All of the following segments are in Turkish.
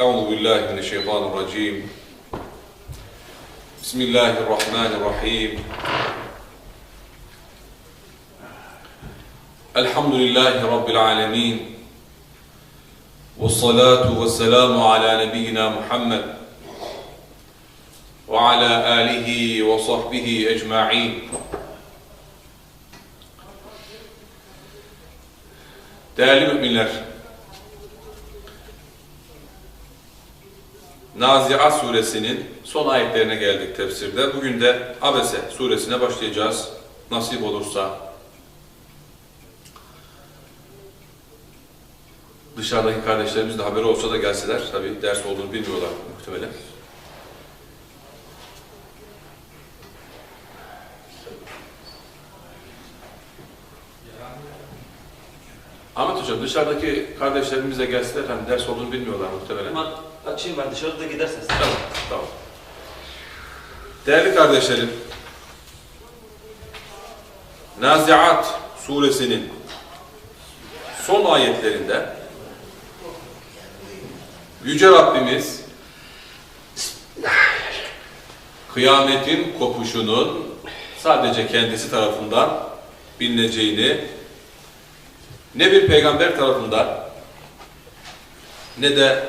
أعوذ بالله من الشيطان الرجيم. بسم الله الرحمن الرحيم. الحمد لله رب العالمين. والصلاة والسلام على نبينا محمد وعلى آله وصحبه أجمعين. Değerli müminler, Naziat suresinin son ayetlerine geldik tefsirde. Bugün de Abese suresine başlayacağız. Nasip olursa. Dışarıdaki kardeşlerimiz de haberi olsa da gelseler. Tabi ders olduğunu bilmiyorlar muhtemelen. Hocam dışarıdaki kardeşlerimiz de gelseler hani ders olduğunu bilmiyorlar muhtemelen. Ama açayım ben dışarıda giderseniz. Tamam, tamam. Değerli kardeşlerim, Naziat suresinin son ayetlerinde Yüce Rabbimiz kıyametin kopuşunun sadece kendisi tarafından bilineceğini ne bir peygamber tarafından ne de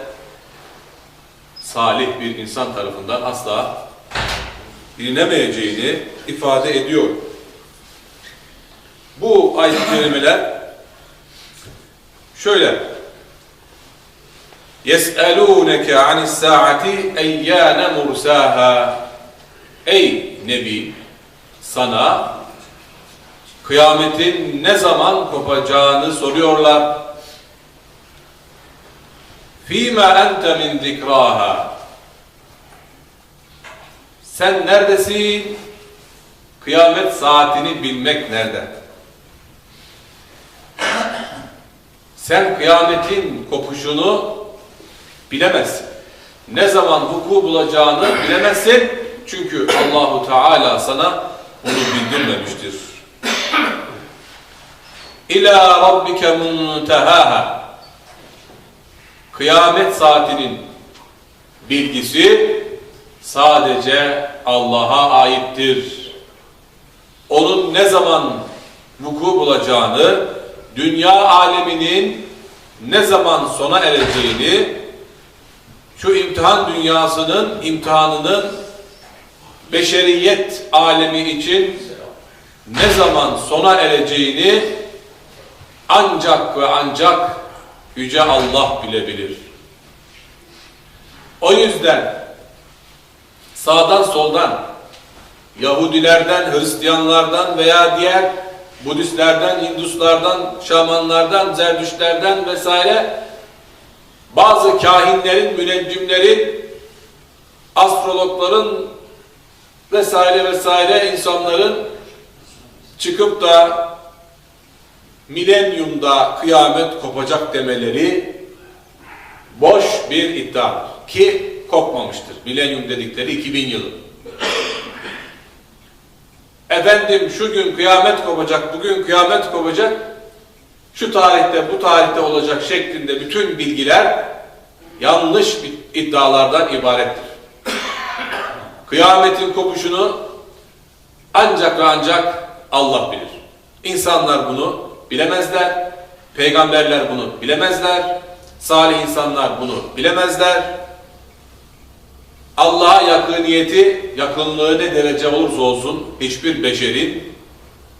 salih bir insan tarafından asla bilinemeyeceğini ifade ediyor. Bu ayet-i kerimeler şöyle يَسْأَلُونَكَ عَنِ السَّاعَةِ اَيَّانَ مُرْسَاهَا Ey Nebi! Sana kıyametin ne zaman kopacağını soruyorlar. Fîmâ ente min zikrâhâ Sen neredesin? Kıyamet saatini bilmek nerede? Sen kıyametin kopuşunu bilemezsin. Ne zaman vuku bulacağını bilemezsin. Çünkü Allahu Teala sana bunu bildirmemiştir. İlâ rabbike muntehaha Kıyamet saatinin bilgisi sadece Allah'a aittir. Onun ne zaman vuku bulacağını, dünya aleminin ne zaman sona ereceğini, şu imtihan dünyasının imtihanının beşeriyet alemi için ne zaman sona ereceğini ancak ve ancak Yüce Allah bilebilir. O yüzden sağdan soldan Yahudilerden, Hristiyanlardan veya diğer Budistlerden, Hinduslardan, Şamanlardan, Zerdüşlerden vesaire bazı kahinlerin, müneccimlerin, astrologların vesaire vesaire insanların çıkıp da milenyumda kıyamet kopacak demeleri boş bir iddia ki kopmamıştır. Milenyum dedikleri 2000 yılı. Efendim şu gün kıyamet kopacak, bugün kıyamet kopacak, şu tarihte, bu tarihte olacak şeklinde bütün bilgiler yanlış iddialardan ibarettir. Kıyametin kopuşunu ancak ancak Allah bilir. İnsanlar bunu bilemezler. Peygamberler bunu bilemezler. Salih insanlar bunu bilemezler. Allah'a yakıniyeti, yakınlığı ne derece olursa olsun hiçbir beşerin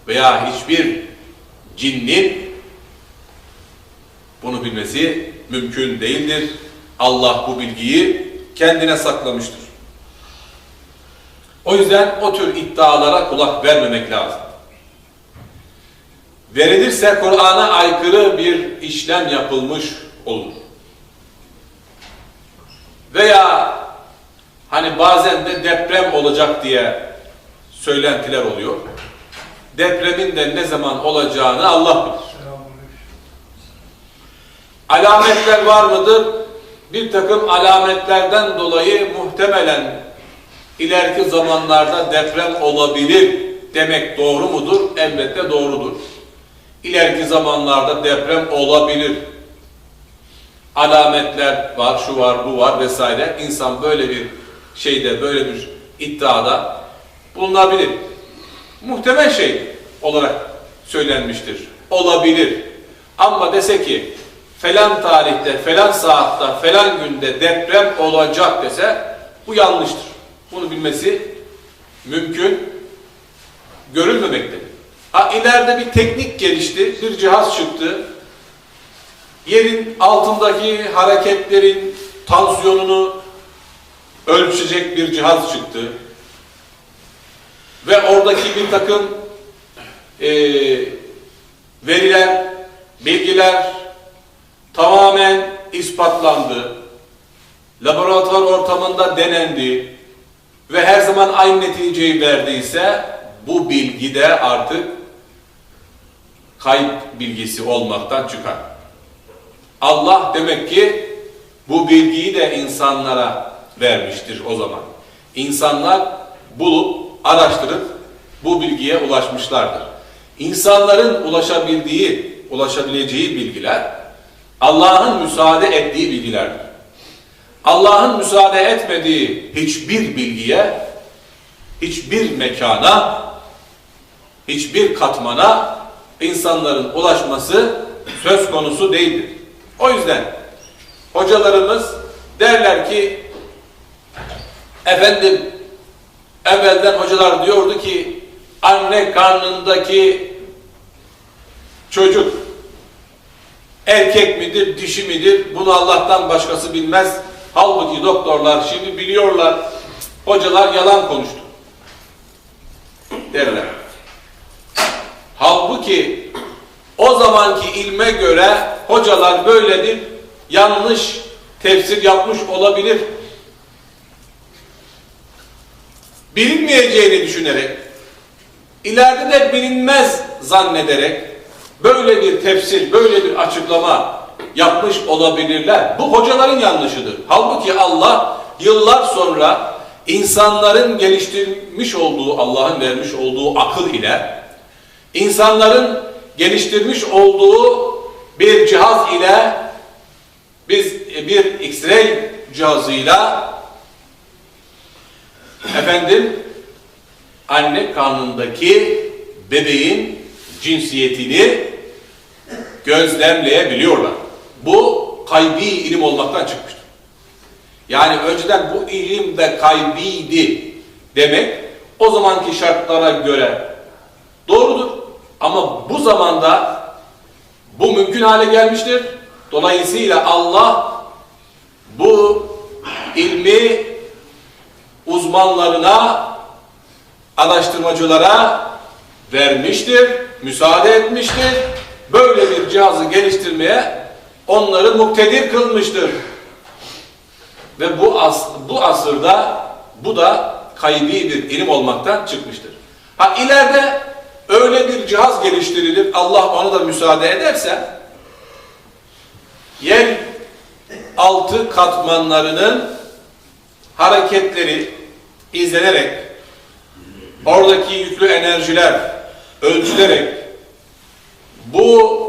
veya hiçbir cinnin bunu bilmesi mümkün değildir. Allah bu bilgiyi kendine saklamıştır. O yüzden o tür iddialara kulak vermemek lazım. Verilirse Kur'an'a aykırı bir işlem yapılmış olur. Veya hani bazen de deprem olacak diye söylentiler oluyor. Depremin de ne zaman olacağını Allah bilir. Alametler var mıdır? Bir takım alametlerden dolayı muhtemelen ileriki zamanlarda deprem olabilir demek doğru mudur? Elbette doğrudur. İleriki zamanlarda deprem olabilir. alametler var, şu var, bu var vesaire. İnsan böyle bir şeyde, böyle bir iddiada bulunabilir. Muhtemel şey olarak söylenmiştir. Olabilir. Ama dese ki falan tarihte, falan saatte, falan günde deprem olacak dese bu yanlıştır. Bunu bilmesi mümkün görülmemektedir. Ha, ileride bir teknik gelişti, bir cihaz çıktı. Yerin altındaki hareketlerin tansiyonunu ölçecek bir cihaz çıktı. Ve oradaki bir takım e, veriler, bilgiler tamamen ispatlandı. Laboratuvar ortamında denendi ve her zaman aynı neticeyi verdiyse bu bilgi de artık kayıp bilgisi olmaktan çıkar. Allah demek ki bu bilgiyi de insanlara vermiştir o zaman. İnsanlar bulup, araştırıp bu bilgiye ulaşmışlardır. İnsanların ulaşabildiği, ulaşabileceği bilgiler Allah'ın müsaade ettiği bilgilerdir. Allah'ın müsaade etmediği hiçbir bilgiye, hiçbir mekana, hiçbir katmana insanların ulaşması söz konusu değildir. O yüzden hocalarımız derler ki efendim evvelden hocalar diyordu ki anne karnındaki çocuk erkek midir, dişi midir bunu Allah'tan başkası bilmez. Halbuki doktorlar şimdi biliyorlar. Hocalar yalan konuştu. Derler. Halbuki o zamanki ilme göre hocalar böyledir, yanlış tefsir yapmış olabilir. Bilinmeyeceğini düşünerek, ileride de bilinmez zannederek böyle bir tefsir, böyle bir açıklama yapmış olabilirler. Bu hocaların yanlışıdır. Halbuki Allah yıllar sonra insanların geliştirmiş olduğu, Allah'ın vermiş olduğu akıl ile insanların geliştirmiş olduğu bir cihaz ile biz bir X-ray cihazıyla efendim anne karnındaki bebeğin cinsiyetini gözlemleyebiliyorlar. Bu kaybi ilim olmaktan çıkmıştır. Yani önceden bu ilim de kaybiydi demek o zamanki şartlara göre doğrudur. Ama bu zamanda bu mümkün hale gelmiştir. Dolayısıyla Allah bu ilmi uzmanlarına, araştırmacılara vermiştir, müsaade etmiştir. Böyle bir cihazı geliştirmeye onları muktedir kılmıştır. Ve bu as bu asırda bu da kaybi bir ilim olmaktan çıkmıştır. Ha ileride öyle bir cihaz geliştirilir, Allah ona da müsaade ederse yer altı katmanlarının hareketleri izlenerek oradaki yüklü enerjiler ölçülerek bu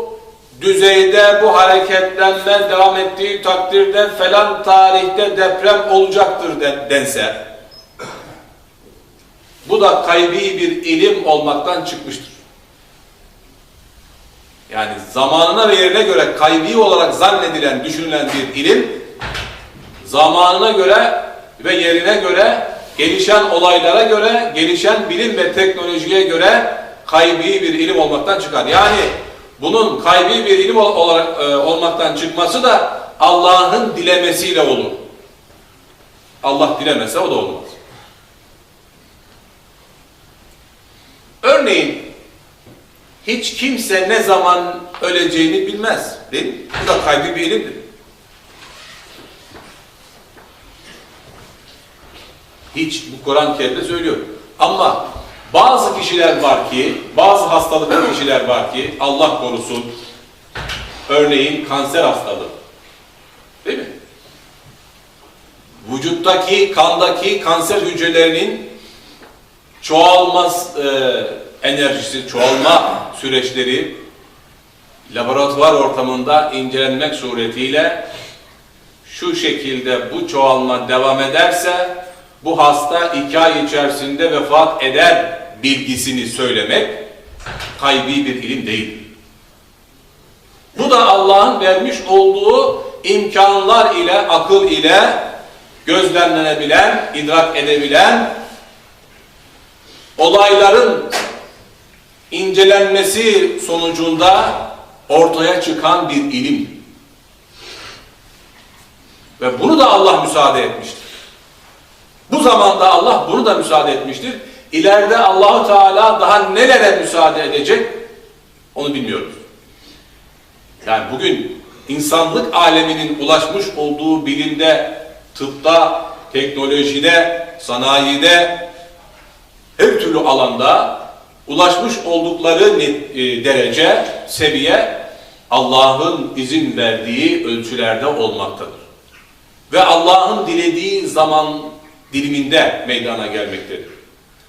düzeyde bu hareketlenme devam ettiği takdirde falan tarihte deprem olacaktır dense bu da kaybi bir ilim olmaktan çıkmıştır. Yani zamanına ve yerine göre kaybi olarak zannedilen, düşünülen bir ilim zamanına göre ve yerine göre gelişen olaylara göre, gelişen bilim ve teknolojiye göre kaybi bir ilim olmaktan çıkar. Yani bunun kaybi bir ilim olarak e, olmaktan çıkması da Allah'ın dilemesiyle olur. Allah dilemese o da olmaz. Örneğin hiç kimse ne zaman öleceğini bilmez. Değil mi? Bu da kaybi bir ilimdir. Hiç bu Kur'an-ı Kerim'de söylüyor. Ama bazı kişiler var ki, bazı hastalıklı kişiler var ki Allah korusun. Örneğin kanser hastalığı. Değil mi? Vücuttaki, kandaki kanser hücrelerinin çoğalmaz e, enerjisi, çoğalma süreçleri laboratuvar ortamında incelenmek suretiyle şu şekilde bu çoğalma devam ederse bu hasta iki ay içerisinde vefat eder bilgisini söylemek kaybi bir ilim değil. Bu da Allah'ın vermiş olduğu imkanlar ile, akıl ile gözlemlenebilen, idrak edebilen olayların incelenmesi sonucunda ortaya çıkan bir ilim. Ve bunu da Allah müsaade etmiştir. Bu zamanda Allah bunu da müsaade etmiştir. İleride Allahu Teala daha nelere müsaade edecek onu bilmiyoruz. Yani bugün insanlık aleminin ulaşmış olduğu bilimde, tıpta, teknolojide, sanayide, her türlü alanda ulaşmış oldukları e, derece, seviye Allah'ın izin verdiği ölçülerde olmaktadır. Ve Allah'ın dilediği zaman diliminde meydana gelmektedir.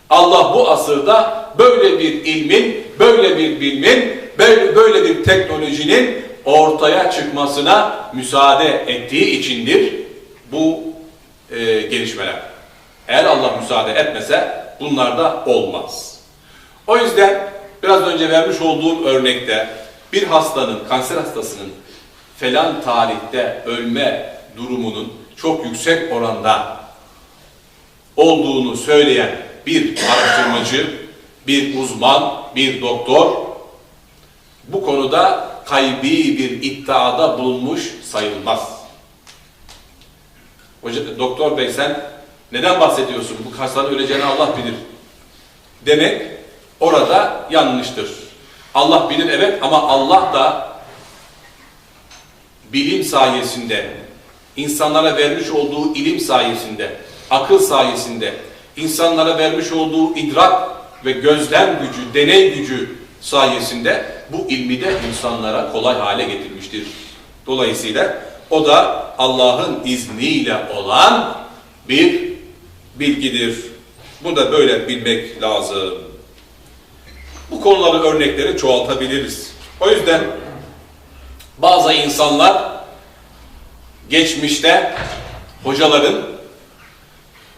Allah bu asırda böyle bir ilmin, böyle bir bilimin, böyle, böyle bir teknolojinin ortaya çıkmasına müsaade ettiği içindir bu e, gelişmeler. Eğer Allah müsaade etmese bunlar da olmaz. O yüzden biraz önce vermiş olduğum örnekte bir hastanın, kanser hastasının falan tarihte ölme durumunun çok yüksek oranda olduğunu söyleyen bir araştırmacı, bir uzman, bir doktor bu konuda kaybi bir iddiada bulunmuş sayılmaz. Hoca, doktor bey sen neden bahsediyorsun? Bu hastanın öleceğini Allah bilir. Demek orada yanlıştır. Allah bilir evet ama Allah da bilim sayesinde, insanlara vermiş olduğu ilim sayesinde, akıl sayesinde, insanlara vermiş olduğu idrak ve gözlem gücü, deney gücü sayesinde bu ilmi de insanlara kolay hale getirmiştir. Dolayısıyla o da Allah'ın izniyle olan bir bilgidir. Bunu da böyle bilmek lazım. Bu konuları örnekleri çoğaltabiliriz. O yüzden bazı insanlar geçmişte hocaların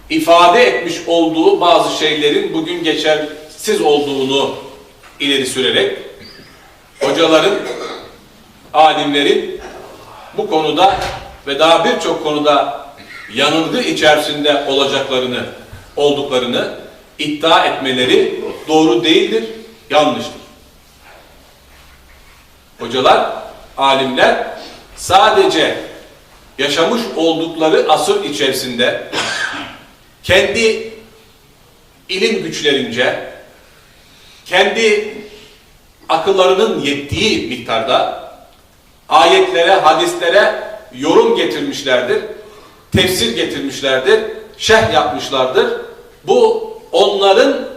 ifade etmiş olduğu bazı şeylerin bugün geçersiz olduğunu ileri sürerek hocaların, alimlerin bu konuda ve daha birçok konuda yanılgı içerisinde olacaklarını, olduklarını iddia etmeleri doğru değildir, yanlıştır. Hocalar, alimler sadece yaşamış oldukları asır içerisinde kendi ilim güçlerince, kendi akıllarının yettiği miktarda ayetlere, hadislere yorum getirmişlerdir, tefsir getirmişlerdir, şerh yapmışlardır. Bu onların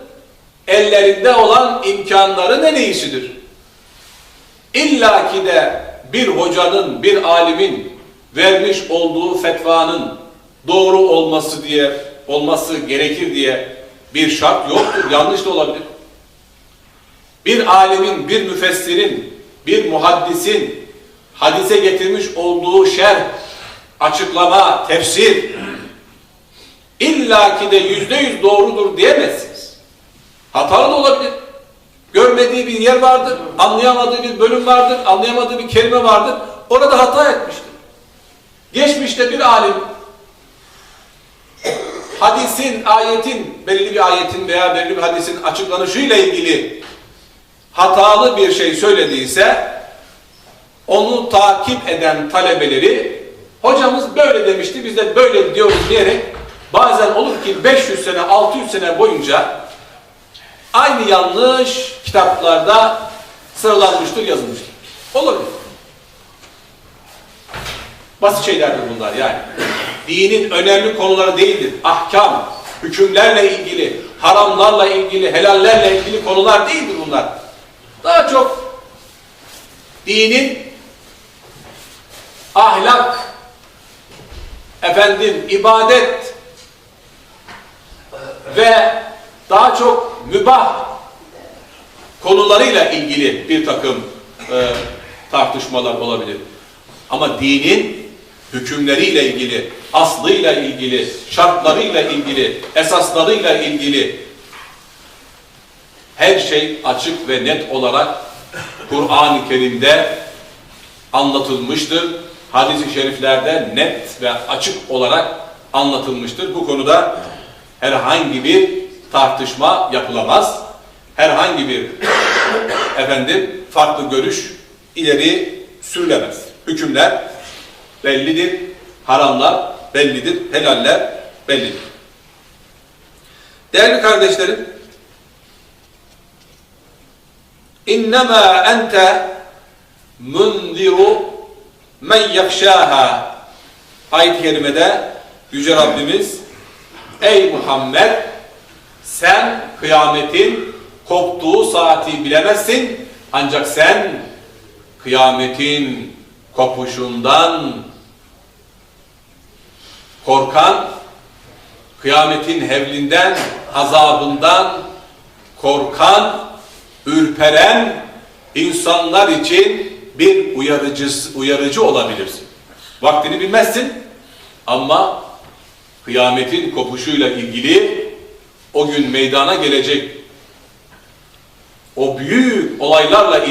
ellerinde olan imkanların en iyisidir. İlla ki de bir hocanın, bir alimin vermiş olduğu fetvanın doğru olması diye olması gerekir diye bir şart yoktur. Yanlış da olabilir. Bir alimin, bir müfessirin, bir muhaddisin hadise getirmiş olduğu şerh, açıklama, tefsir illaki de yüzde yüz doğrudur diyemezsiniz. Hatalı da olabilir. Görmediği bir yer vardır, anlayamadığı bir bölüm vardır, anlayamadığı bir kelime vardır. Orada hata etmiştir. Geçmişte bir alim hadisin, ayetin, belirli bir ayetin veya belirli bir hadisin açıklanışıyla ilgili hatalı bir şey söylediyse onu takip eden talebeleri hocamız böyle demişti biz de böyle diyoruz diyerek bazen olur ki 500 sene 600 sene boyunca aynı yanlış kitaplarda sıralanmıştır yazılmıştır. Olabilir. Basit şeylerdir bunlar yani. Dinin önemli konuları değildir. Ahkam, hükümlerle ilgili, haramlarla ilgili, helallerle ilgili konular değildir bunlar. Daha çok dinin ahlak, efendim ibadet ve daha çok mübah konularıyla ilgili bir takım e, tartışmalar olabilir. Ama dinin hükümleriyle ilgili, aslıyla ilgili, şartlarıyla ilgili, esaslarıyla ilgili her şey açık ve net olarak Kur'an-ı Kerim'de anlatılmıştır. Hadis-i şeriflerde net ve açık olarak anlatılmıştır. Bu konuda herhangi bir tartışma yapılamaz. Herhangi bir efendim farklı görüş ileri sürülemez. Hükümler bellidir. Haramlar bellidir. Helaller bellidir. Değerli kardeşlerim, İnnemâ ente munziru men yakşâhâ ayet-i kerimede Yüce Rabbimiz Ey Muhammed sen kıyametin koptuğu saati bilemezsin. Ancak sen kıyametin kopuşundan korkan kıyametin hevlinden azabından korkan ürperen insanlar için bir uyarıcı, uyarıcı olabilirsin. Vaktini bilmezsin ama kıyametin kopuşuyla ilgili o gün meydana gelecek o büyük olaylarla ilgili